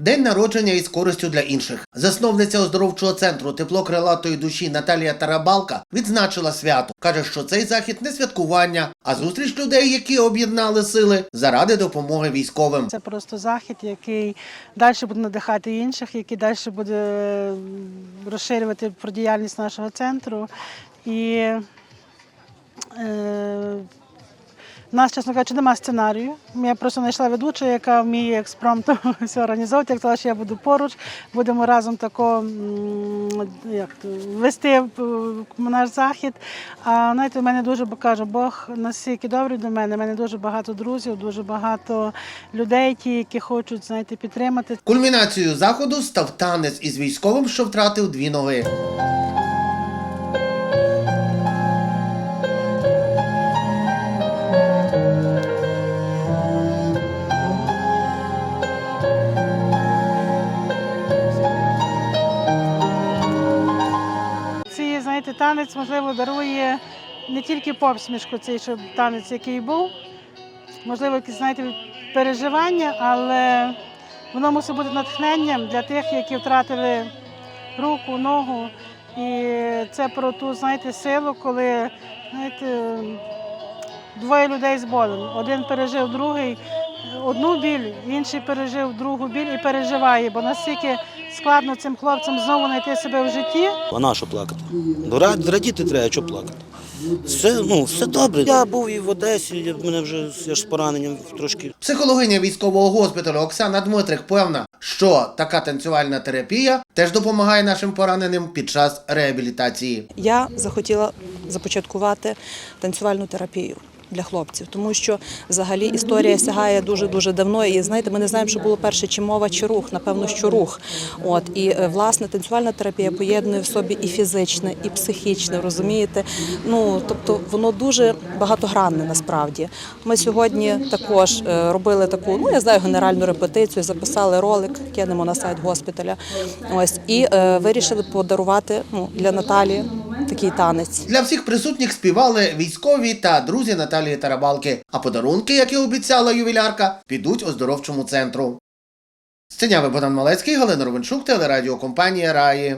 День народження із користю для інших. Засновниця оздоровчого центру тепло крилатої душі Наталія Тарабалка відзначила свято. каже, що цей захід не святкування, а зустріч людей, які об'єднали сили заради допомоги військовим. Це просто захід, який далі буде надихати інших, який далі буде е, розширювати про діяльність нашого центру. І е, нас, чесно кажучи, немає сценарію. Я просто знайшла ведучу, яка вміє експромтом все організовувати. Як сказала, що я буду поруч, будемо разом тако як, то, вести е, наш захід. А знаєте, в мене дуже бо кажу, Бог настільки добрий до мене. У мене дуже багато друзів, дуже багато людей, ті, які хочуть знаєте, підтримати. Кульмінацією заходу став танець із військовим, що втратив дві ноги. Танець, можливо, дарує не тільки посмішку, цей що танець, який був, можливо, якісь, знаєте, переживання, але воно мусить бути натхненням для тих, які втратили руку, ногу. І це про ту, знаєте, силу, коли знаєте, двоє людей з болем. Один пережив другий одну біль, інший пережив другу біль і переживає, бо настільки складно цим хлопцям знову знайти себе в житті. А на що плакати? Радіти треба, що плакати. Все, ну, все добре. Я був і в Одесі, я, мене вже я ж з пораненням трошки. Психологиня військового госпіталю Оксана Дмитрик певна, що така танцювальна терапія теж допомагає нашим пораненим під час реабілітації. Я захотіла започаткувати танцювальну терапію. Для хлопців, тому що взагалі історія сягає дуже дуже давно. І знаєте, ми не знаємо, що було перше, чи мова, чи рух. Напевно, що рух. От і е, власне танцювальна терапія поєднує в собі і фізичне, і психічне. Розумієте? Ну тобто воно дуже багатогранне насправді. Ми сьогодні також е, робили таку, ну я знаю, генеральну репетицію, записали ролик, кинемо на сайт госпіталя. Ось і е, вирішили подарувати ну, для Наталі такий танець. Для всіх присутніх співали військові та друзі Наталії Тарабалки. А подарунки, як і обіцяла ювілярка, підуть оздоровчому центру. Сценявий Богдан Малецький, Галина Ровенчук, телерадіокомпанія Раї.